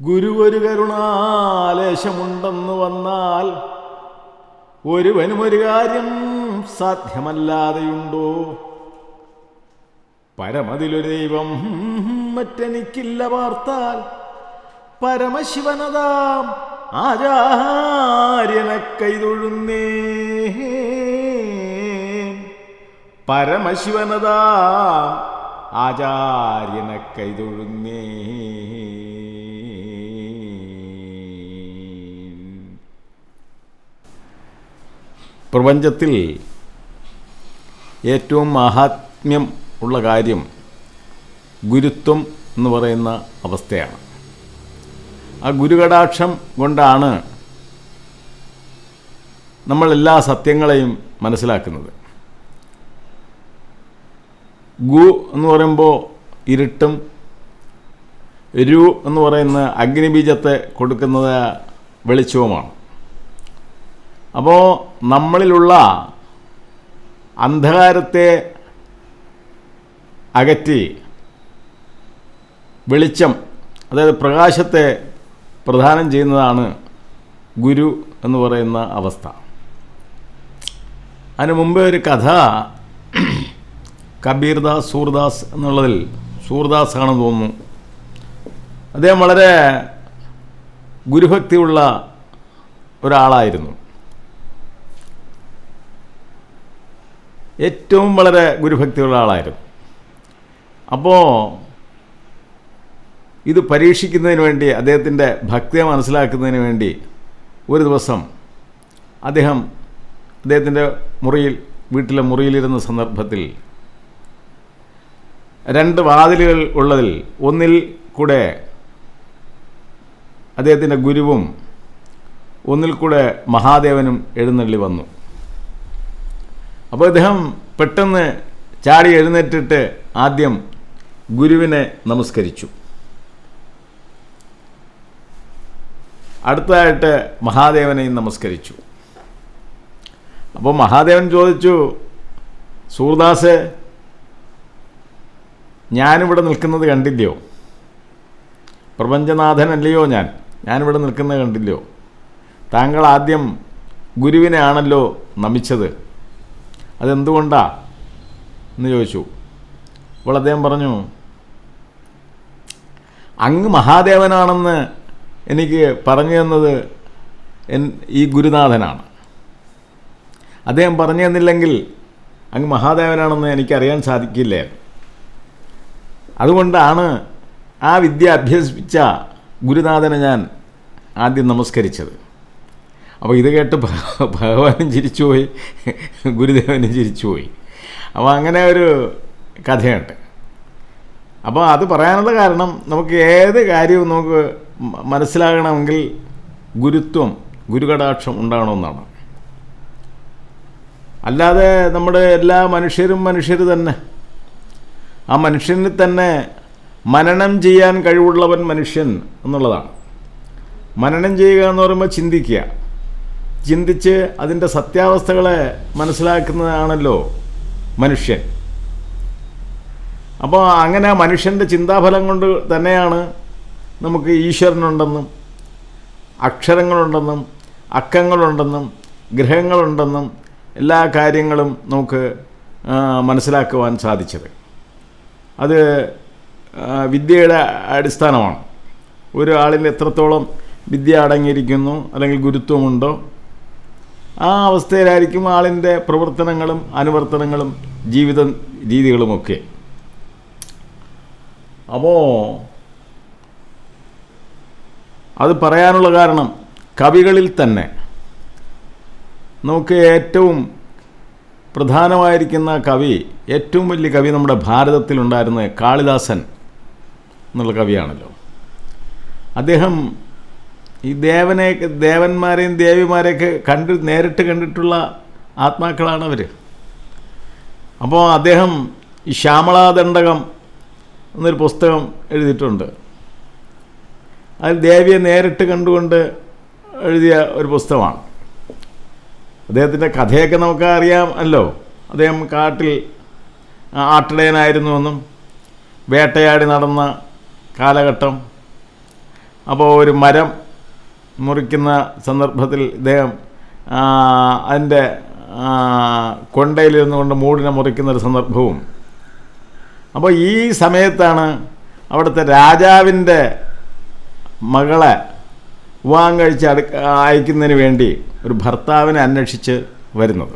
ഗുരുവൊരു കരുണാലേശമുണ്ടെന്ന് വന്നാൽ ഒരുവനും ഒരു കാര്യം സാധ്യമല്ലാതെയുണ്ടോ? പരമതിലൊരു ദൈവം മറ്റെനിക്കില്ല വാർത്താൽ. പരമശിവനതാം ആചാര്യനെ കൈതൊഴുന്നേ പരമശിവനതാം ആചാര്യനെ കൈതൊഴുന്നേ പ്രപഞ്ചത്തിൽ ഏറ്റവും മഹാത്മ്യം ഉള്ള കാര്യം ഗുരുത്വം എന്ന് പറയുന്ന അവസ്ഥയാണ്. ആ ഗുരുകടാക്ഷം കൊണ്ടാണ് നമ്മൾ എല്ലാ സത്യങ്ങളെയും മനസ്സിലാക്കുന്നത്. ഗു എന്ന് പറയുമ്പോൾ ഇരുട്ടും രു എന്ന് പറയുന്ന അഗ്നിബീജത്തെ കൊടുക്കുന്നത് വെളിച്ചവുമാണ്. അപ്പോൾ നമ്മളിലുള്ള അന്ധകാരത്തെ അകറ്റി. വെളിച്ചം അതായത് പ്രകാശത്തെ പ്രദാനം ചെയ്യുന്നതാണ് ഗുരു എന്ന് പറയുന്ന അവസ്ഥ. അതിനു മുമ്പേ ഒരു കഥ കബീർദാസ് സൂർദാസ് എന്നുള്ളതിൽ സൂർദാസ് ആണെന്ന് തോന്നുന്നു. അദ്ദേഹം വളരെ ഗുരുഭക്തിയുള്ള ഒരാളായിരുന്നു. ഏറ്റവും വളരെ ഗുരുഭക്തിയുള്ള ആളായിരുന്നു. അപ്പോൾ ഇത് പരീക്ഷിക്കുന്നതിന് വേണ്ടി അദ്ദേഹത്തിന്റെ ഭക്തിയെ മനസ്സിലാക്കുന്നതിന് വേണ്ടി ഒരു ദിവസം അദ്ദേഹം അദ്ദേഹത്തിന്റെ മുറിയിൽ വീട്ടിലെ മുറിയിലിരുന്ന സന്ദർഭത്തിൽ രണ്ട് വാതിലുകൾ ഉള്ളതിൽ ഒന്നിൽ കൂടെ അദ്ദേഹത്തിന്റെ ഗുരുവും ഒന്നിൽ കൂടെ മഹാദേവനും എഴുന്നള്ളി വന്നു. അപ്പോൾ അദ്ദേഹം പെട്ടെന്ന് ചാടി എഴുന്നേറ്റിട്ട് ആദ്യം ഗുരുവിനെ നമസ്കരിച്ചു. അടുത്തതായിട്ട് മഹാദേവനെയും നമസ്കരിച്ചു. അപ്പോൾ മഹാദേവൻ ചോദിച്ചു സൂർദാസ് ഞാനിവിടെ നിൽക്കുന്നത് കണ്ടില്ലയോ? പ്രപഞ്ചനാഥനല്ലയോ ഞാൻ? ഞാനിവിടെ നിൽക്കുന്നത് കണ്ടില്ലയോ? താങ്കൾ ആദ്യം ഗുരുവിനെ ആണല്ലോ നമിച്ചത്. അതെന്തുകൊണ്ടാ? എന്ന് ചോദിച്ചു. അപ്പോൾ അദ്ദേഹം പറഞ്ഞു അങ്ങ് മഹാദേവനാണെന്ന് എനിക്ക് പറഞ്ഞു തന്നത് എൻ ഈ ഗുരുനാഥനാണ്. അദ്ദേഹം പറഞ്ഞു തന്നില്ലെങ്കിൽ അങ്ങ് മഹാദേവനാണെന്ന് എനിക്കറിയാൻ സാധിക്കില്ലേ? അതുകൊണ്ടാണ് ആ വിദ്യ അഭ്യസിപ്പിച്ച ഗുരുനാഥനെ ഞാൻ ആദ്യം നമസ്കരിച്ചത്. അപ്പോൾ ഇത് കേട്ട് ഭഗവാനും ചിരിച്ചുപോയി ഗുരുദേവനും ചിരിച്ചുപോയി. അപ്പോൾ അങ്ങനെ ഒരു കഥയുണ്ട്. അപ്പോൾ അത് പറയാനുള്ള കാരണം നമുക്ക് ഏത് കാര്യവും നമുക്ക് മനസ്സിലാകണമെങ്കിൽ ഗുരുത്വം ഗുരുകടാക്ഷം ഉണ്ടാകണമെന്നാണ്. അല്ലാതെ നമ്മുടെ എല്ലാ മനുഷ്യരും മനുഷ്യർ തന്നെ. ആ മനുഷ്യന് തന്നെ മനനം ചെയ്യാൻ കഴിവുള്ളവൻ മനുഷ്യൻ എന്നുള്ളതാണ്. മനനം ചെയ്യുക എന്ന് പറയുമ്പോൾ ചിന്തിക്കുക. ചിന്തിച്ച് അതിന്റെ സത്യാവസ്ഥകളെ മനസ്സിലാക്കുന്നതാണല്ലോ മനുഷ്യൻ. അപ്പോൾ അങ്ങനെ മനുഷ്യന്റെ ചിന്താഫലം കൊണ്ട് തന്നെയാണ് നമുക്ക് ഈശ്വരനുണ്ടെന്നും അക്ഷരങ്ങളുണ്ടെന്നും അക്കങ്ങളുണ്ടെന്നും ഗ്രഹങ്ങളുണ്ടെന്നും എല്ലാ കാര്യങ്ങളും നമുക്ക് മനസ്സിലാക്കുവാൻ സാധിച്ചത്. അത് വിദ്യയുടെ അടിസ്ഥാനമാണ്. ഒരു ആളിൽ എത്രത്തോളം വിദ്യ അടങ്ങിയിരിക്കുന്നു അല്ലെങ്കിൽ ഗുരുത്വമുണ്ടോ ആ അവസ്ഥയിലായിരിക്കും ആളിന്റെ പ്രവർത്തനങ്ങളും അനുവർത്തനങ്ങളും ജീവിത രീതികളുമൊക്കെ. അപ്പോൾ അത് പറയാനുള്ള കാരണം കവികളിൽ തന്നെ നമുക്ക് ഏറ്റവും പ്രധാനമായിരിക്കുന്ന കവി ഏറ്റവും വലിയ കവി നമ്മുടെ ഭാരതത്തിലുണ്ടായിരുന്ന കാളിദാസൻ എന്നുള്ള കവിയാണല്ലോ. അദ്ദേഹം ഈ ദേവനെ ദേവന്മാരെയും ദേവിമാരെയൊക്കെ കണ്ട് നേരിട്ട് കണ്ടിട്ടുള്ള ആത്മാക്കളാണ് അവർ അപ്പോൾ അദ്ദേഹം ഈ ശ്യാമളാദണ്ഡകം എന്നൊരു പുസ്തകം എഴുതിയിട്ടുണ്ട്. അതിൽ ദേവിയെ നേരിട്ട് കണ്ടുകൊണ്ട് എഴുതിയ ഒരു പുസ്തകമാണ്. അദ്ദേഹത്തിന്റെ കഥയൊക്കെ നമുക്ക് അറിയാം അല്ലോ. അദ്ദേഹം കാട്ടിൽ ആട്ടിടയനായിരുന്നുവെന്നും വേട്ടയാടി നടന്ന കാലഘട്ടം. അപ്പോൾ ഒരു മരം മുറിക്കുന്ന സന്ദർഭത്തിൽ ഇദ്ദേഹം അതിന്റെ ആ, കൊണ്ടയിലിരുന്നു കൊണ്ട് മൂടിനെ മുറിക്കുന്ന ഒരു സന്ദർഭവും അപ്പോൾ ഈ സമയത്താണ് അവിടുത്തെ രാജാവിന്റെ മകളെ വിവാഹം കഴിച്ച് അടു അയക്കുന്നതിന് വേണ്ടി ഒരു ഭർത്താവിനെ അന്വേഷിച്ച് വരുന്നത്.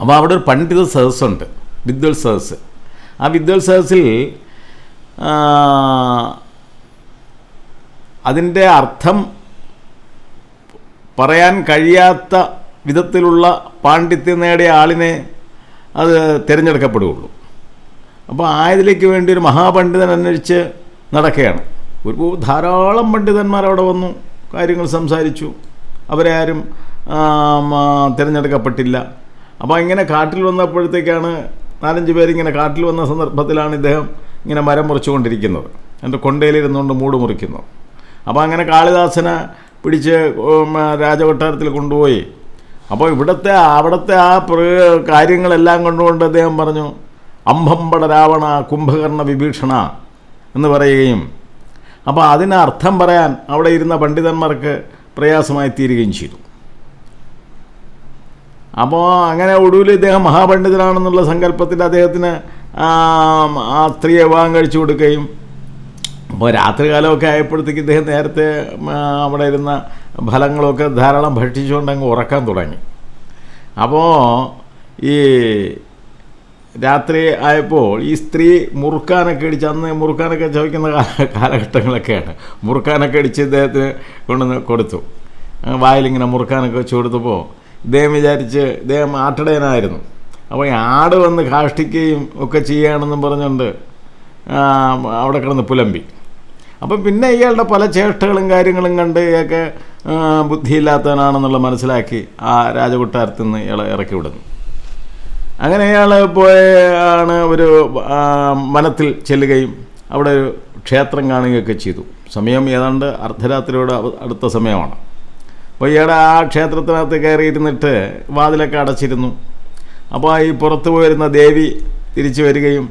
അപ്പോൾ അവിടെ ഒരു പണ്ഡിത സദസ്സുണ്ട് വിദ്വൽ സദസ്സ്. ആ വിദ്വൽ സദസ്സിൽ അതിന്റെ അർത്ഥം പറയാൻ കഴിയാത്ത വിധത്തിലുള്ള പാണ്ഡിത്യം നേടിയ ആളിനെ അത് തിരഞ്ഞെടുക്കപ്പെടുകയുള്ളൂ. അപ്പോൾ ആയതിലേക്ക് വേണ്ടി ഒരു മഹാപണ്ഡിതൻ അന്വേഷിച്ച് നടക്കുകയാണ്. ഒരു ധാരാളം പണ്ഡിതന്മാർ അവിടെ വന്നു കാര്യങ്ങൾ സംസാരിച്ചു. അവരെ ആരും തിരഞ്ഞെടുക്കപ്പെട്ടില്ല. അപ്പോൾ ഇങ്ങനെ കാട്ടിൽ വന്നപ്പോഴത്തേക്കാണ് നാലഞ്ച് പേരിങ്ങനെ കാട്ടിൽ വന്ന സന്ദർഭത്തിലാണ് ഇദ്ദേഹം ഇങ്ങനെ മരം മുറിച്ചുകൊണ്ടിരിക്കുന്നത്. എന്റെ കൊണ്ടയിലിരുന്നുകൊണ്ട് മൂട് മുറിക്കുന്നു. അപ്പോൾ അങ്ങനെ കാളിദാസനെ പിടിച്ച് രാജകൊട്ടാരത്തിൽ കൊണ്ടുപോയി. അപ്പോൾ ഇവിടുത്തെ അവിടുത്തെ ആ കാര്യങ്ങളെല്ലാം കൊണ്ടുകൊണ്ട് അദ്ദേഹം പറഞ്ഞു അംബമ്പട രാവണ കുംഭകർണ വിഭീഷണ എന്ന് പറയുകയും അപ്പോൾ അതിനർത്ഥം പറയാൻ അവിടെ ഇരുന്ന പണ്ഡിതന്മാർക്ക് പ്രയാസമായി തീരുകയും ചെയ്തു. അപ്പോൾ അങ്ങനെ ഒടുവിൽ ഇദ്ദേഹം മഹാപണ്ഡിതനാണെന്നുള്ള സങ്കല്പത്തിൽ അദ്ദേഹത്തിന് ആ സ്ത്രീയെ വിവാഹം കഴിച്ചു കൊടുക്കുകയും അപ്പോൾ രാത്രികാലമൊക്കെ ആയപ്പോഴത്തേക്ക് ഇദ്ദേഹം നേരത്തെ അവിടെ ഇരുന്ന ഫലങ്ങളൊക്കെ ധാരാളം ഭക്ഷിച്ചുകൊണ്ട് അങ്ങ് ഉറക്കാൻ തുടങ്ങി. അപ്പോൾ ഈ രാത്രി ആയപ്പോൾ ഈ സ്ത്രീ മുറുക്കാനൊക്കെ അടിച്ച് അന്ന് മുറുക്കാനൊക്കെ ചോദിക്കുന്ന കാലഘട്ടങ്ങളൊക്കെയാണ്. മുറുക്കാനൊക്കെ അടിച്ച് ഇദ്ദേഹത്തിന് കൊണ്ടുവന്ന് കൊടുത്തു. വായിലിങ്ങനെ മുറുക്കാനൊക്കെ വെച്ച് കൊടുത്തപ്പോൾ ഇദ്ദേഹം വിചാരിച്ച് ഇദ്ദേഹം ആട്ടിടയനായിരുന്നു. അപ്പോൾ ഈ ആട് വന്ന് കാഷ്ടിക്കുകയും ഒക്കെ ചെയ്യുകയാണെന്നും പറഞ്ഞുകൊണ്ട് അവിടെ കിടന്ന് പുലമ്പി. അപ്പം പിന്നെ ഇയാളുടെ പല ചേഷ്ടകളും കാര്യങ്ങളും കണ്ട് ഇയാൾക്ക് ബുദ്ധിയില്ലാത്തവനാണെന്നുള്ള മനസ്സിലാക്കി ആ രാജകൊട്ടാരത്തിൽ നിന്ന് ഇയാളെ ഇറക്കി വിടുന്നു. അങ്ങനെ അയാൾ പോയാണ് ഒരു വനത്തിൽ ചെല്ലുകയും അവിടെ ഒരു ക്ഷേത്രം കാണുകയൊക്കെ ചെയ്തു. സമയം ഏതാണ്ട് അർദ്ധരാത്രിയോട് അടുത്ത സമയമാണ്. അപ്പോൾ ഇയാളെ ആ ക്ഷേത്രത്തിനകത്ത് കയറിയിരുന്നിട്ട് വാതിലൊക്കെ അടച്ചിരുന്നു. അപ്പോൾ ഈ പുറത്തു പോയിരുന്ന ദേവി തിരിച്ചു വരികയും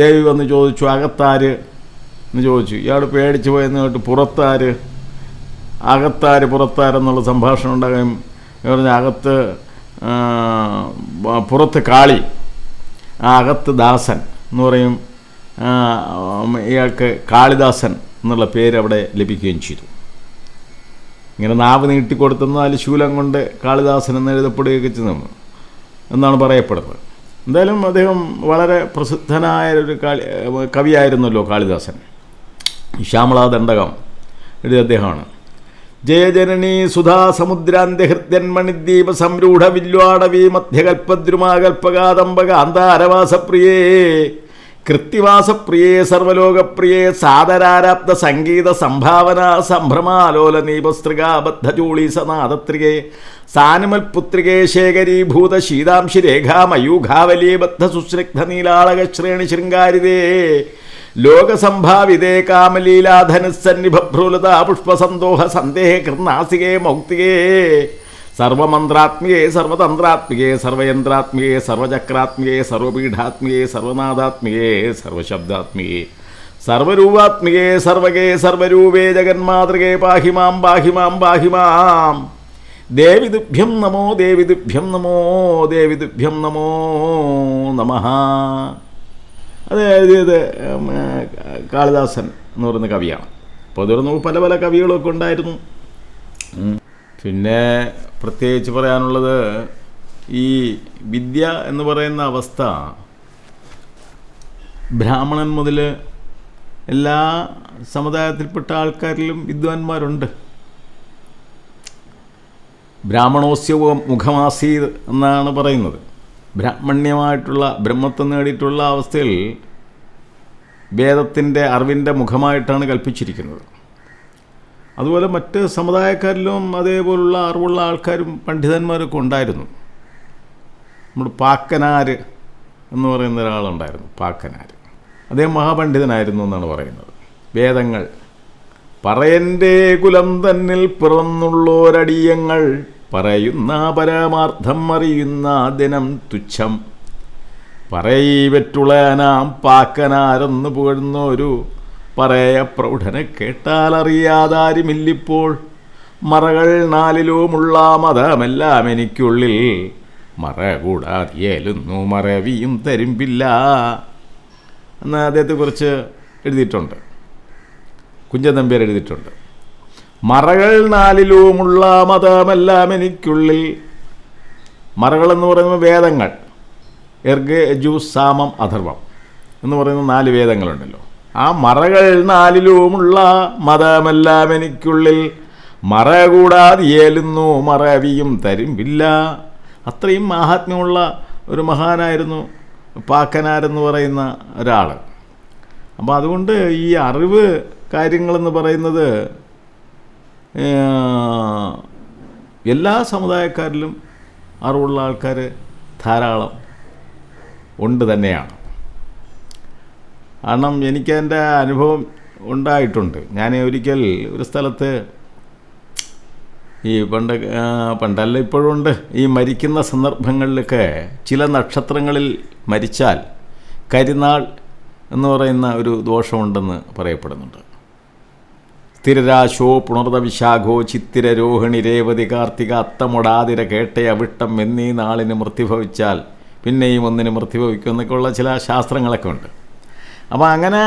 ദേവി വന്ന് ചോദിച്ചു അകത്താര്? എന്ന് ചോദിച്ചു. ഇയാൾ പേടിച്ചു പോയെന്ന് കേട്ട് പുറത്താര്? അകത്താര് പുറത്താരെന്നുള്ള സംഭാഷണം ഉണ്ടാകുകയും പറഞ്ഞ അകത്ത് പുറത്ത് കാളി അകത്ത് ദാസൻ എന്ന് പറയും. ഇയാൾക്ക് കാളിദാസൻ എന്നുള്ള പേര് അവിടെ ലഭിക്കുകയും ചെയ്തു. ഇങ്ങനെ നാവ് നീട്ടിക്കൊടുത്തെന്നാൽ ശൂലം കൊണ്ട് കാളിദാസൻ എന്ന് എഴുതപ്പെടുകയൊക്കെ ചെയ്യുന്നു എന്നാണ് പറയപ്പെടുന്നത്. എന്തായാലും അദ്ദേഹം വളരെ പ്രസിദ്ധനായ ഒരു കാളി കവിയായിരുന്നല്ലോ കാളിദാസൻ. ശ്യാമളാ ദണ്ഡകം എഴുതിയ അദ്ദേഹമാണ്. ജയജനനീ സുധാ സമുദ്രാന്ത്യഹൃദ്യന്മണിദ്വീപ സംരൂഢ വില്വാടവി മധ്യകൽപ്പദ്രുമാകൽപ്പകാദംബകാന്താരവാസപ്രിയേ. കൃത്തിവാസപ്രിയേ സർവലോകപ്രിയേ സാദരാരാബ്ദ സംഗീത സംഭാവന സംഭ്രമാലോല നീപസ്ത്രികാബദ്ധചൂളി സനാദത്രികേ സാനുമൽപുത്രികേ ശേഖരീഭൂത ശീതാംശി രേഖാമയൂഘാവലീബദ്ധ ശ്രേണി ശൃംഗാരിതേ ലോകസംഭാവിതേ കാമലീലാധനുസന്നിഭ്രൂലത പുഷ്പസന്തോഹ സന്ദേഹ കൃന്നാസികേ മൗക്തികേ സർവമന്ത്രാത്മികേ സർവതന്ത്രാത്മികേ സർവയന്ത്രാത്മികേ സർവചക്രാത്മികേ സർവപീഠാത്മികേ സർവനാഥാത്മികേ സർവശബ്ദാത്മികേ സർവരൂപാത്മികേ സർവകേ സർവരൂപേ ജഗന്മാതൃകേ പാഹിമാം പാഹിമാം പാഹിമാം ദേവിതുഭ്യം നമോ ദേവിതുഭ്യം നമോ ദേവിതുഭ്യം നമോ നമഃ അത് എഴുതിയത് കാളിദാസൻ എന്ന് പറയുന്ന കവിയാണ്. പൊതുവെ പല പല കവികളൊക്കെ ഉണ്ടായിരുന്നു. പിന്നെ പ്രത്യേകിച്ച് പറയാനുള്ളത് ഈ വിദ്യ എന്ന് പറയുന്ന അവസ്ഥ ബ്രാഹ്മണൻ മുതൽ എല്ലാ സമുദായത്തിൽപ്പെട്ട ആൾക്കാരിലും വിദ്വാൻമാരുണ്ട്. ബ്രാഹ്മണോസ്യ മുഖമാസീത് എന്നാണ് പറയുന്നത്. ബ്രാഹ്മണ്യമായിട്ടുള്ള ബ്രഹ്മത്വം നേടിയിട്ടുള്ള അവസ്ഥയിൽ വേദത്തിന്റെ അറിവിന്റെ മുഖമായിട്ടാണ് കൽപ്പിച്ചിരിക്കുന്നത്. അതുപോലെ മറ്റ് സമുദായക്കാരിലും അതേപോലുള്ള അറിവുള്ള ആൾക്കാരും പണ്ഡിതന്മാരൊക്കെ ഉണ്ടായിരുന്നു. നമ്മുടെ പാക്കനാർ എന്ന് പറയുന്ന ഒരാളുണ്ടായിരുന്നു പാക്കനാർ അദ്ദേഹം മഹാപണ്ഡിതനായിരുന്നു എന്നാണ് പറയുന്നത്. വേദങ്ങൾ പറയന്റെ കുലം തന്നിൽ പിറന്നുള്ളോരടിയങ്ങൾ പറയുന്ന പരമാർത്ഥം അറിയുന്ന ദിനം തുച്ഛം. പറയീവറ്റുളനാം പാക്കനാരെന്ന് പുകഴ്ന്നൊരു പറയ പ്രൗഢനെ കേട്ടാൽ കേട്ടാലറിയാതാരുമില്ലിപ്പോൾ. മറകൾ നാലിലുമുള്ള മതമെല്ലാം എനിക്കുള്ളിൽ. മറ കൂടാതിയേലുന്നു മറവിയും തരുമ്പില്ല. എന്ന് അദ്ദേഹത്തെക്കുറിച്ച് എഴുതിയിട്ടുണ്ട്. കുഞ്ചൻ നമ്പ്യാർ എഴുതിയിട്ടുണ്ട്. മറകൾ നാലിലുമുള്ള മതമെല്ലാം എനിക്കുള്ളിൽ. മറകൾ എന്ന് പറയുന്നത് വേദങ്ങൾ. എർഗ് ജൂസ് സാമം അഥർവം എന്ന് പറയുന്ന നാല് വേദങ്ങളുണ്ടല്ലോ. ആ മറകൾ നാലിലുമുള്ള മതമെല്ലാം എനിക്കുള്ളിൽ മറ കൂടാതെ ഏലുന്നു മറവിയും തരുമ്പില്ല. അത്രയും മാഹാത്മ്യമുള്ള ഒരു മഹാനായിരുന്നു പാക്കനാരെന്ന് പറയുന്ന ഒരാൾ അപ്പോൾ അതുകൊണ്ട് ഈ അറിവ് കാര്യങ്ങളെന്ന് പറയുന്നത് എല്ലാ സമുദായക്കാരിലും അറിവുള്ള ആൾക്കാർ ധാരാളം ഉണ്ട് തന്നെയാണ്. കാരണം എനിക്കതിന്റെ അനുഭവം ഉണ്ടായിട്ടുണ്ട്. ഞാൻ ഒരിക്കൽ ഒരു സ്ഥലത്ത് ഈ പണ്ട് പണ്ടല്ല ഇപ്പോഴുണ്ട് ഈ മരിക്കുന്ന സന്ദർഭങ്ങളിലൊക്കെ ചില നക്ഷത്രങ്ങളിൽ മരിച്ചാൽ കരിനാൾ എന്ന് പറയുന്ന ഒരു ദോഷമുണ്ടെന്ന് പറയപ്പെടുന്നുണ്ട്. സ്ഥിരരാശോ പുണർത ചിത്തിരരോഹിണി ചിത്തിര രോഹിണി രേവതി കാർത്തിക അത്തമൊടാതിര കേട്ടയ വിട്ടം എന്നീ നാളിന് മൃത്യുഭവിച്ചാൽ പിന്നെയും ഒന്നിന് മൃത്യുഭവിക്കും എന്നൊക്കെയുള്ള ചില ശാസ്ത്രങ്ങളൊക്കെ ഉണ്ട്. അപ്പോൾ അങ്ങനെ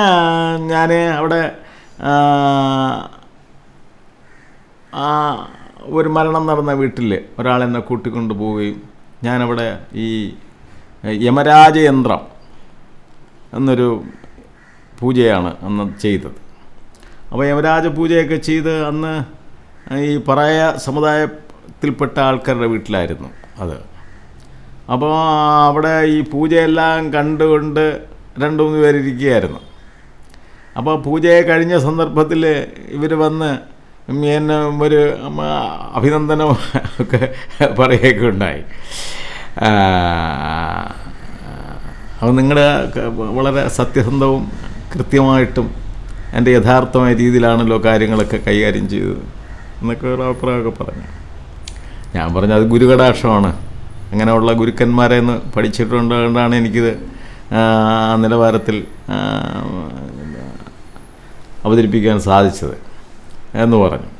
ഞാൻ അവിടെ ഒരു മരണം നടന്ന വീട്ടിൽ ഒരാളെന്നെ കൂട്ടിക്കൊണ്ടു പോവുകയും ഞാനവിടെ ഈ യമരാജയന്ത്രം എന്നൊരു പൂജയാണ് അന്ന് ചെയ്തത്. അപ്പോൾ യമരാജ പൂജയൊക്കെ ചെയ്ത് അന്ന് ഈ പറയ സമുദായത്തിൽപ്പെട്ട ആൾക്കാരുടെ വീട്ടിലായിരുന്നു അത്. അപ്പോൾ അവിടെ ഈ പൂജയെല്ലാം കണ്ടുകൊണ്ട് രണ്ട് മൂന്ന് പേരിരിക്കുകയായിരുന്നു അപ്പോൾ പൂജയെ കഴിഞ്ഞ സന്ദർഭത്തിൽ ഇവർ വന്ന് എന്നെ ഒരു അഭിനന്ദനം ഒക്കെ പറയുകയൊക്കെ ഉണ്ടായി. അപ്പോൾ നിങ്ങളുടെ വളരെ സത്യസന്ധവും കൃത്യമായിട്ടും എന്റെ യഥാർത്ഥമായ രീതിയിലാണല്ലോ കാര്യങ്ങളൊക്കെ കൈകാര്യം ചെയ്തത് എന്നൊക്കെ ഒരു അഭിപ്രായമൊക്കെ പറഞ്ഞു. ഞാൻ പറഞ്ഞു അത് ഗുരുകടാക്ഷമാണ്. അങ്ങനെയുള്ള ഗുരുക്കന്മാരെ നിന്ന് പഠിച്ചിട്ടുണ്ടാണ് എനിക്കിത് നിലവാരത്തിൽ അവതരിപ്പിക്കാൻ സാധിച്ചത് എന്ന് പറഞ്ഞു.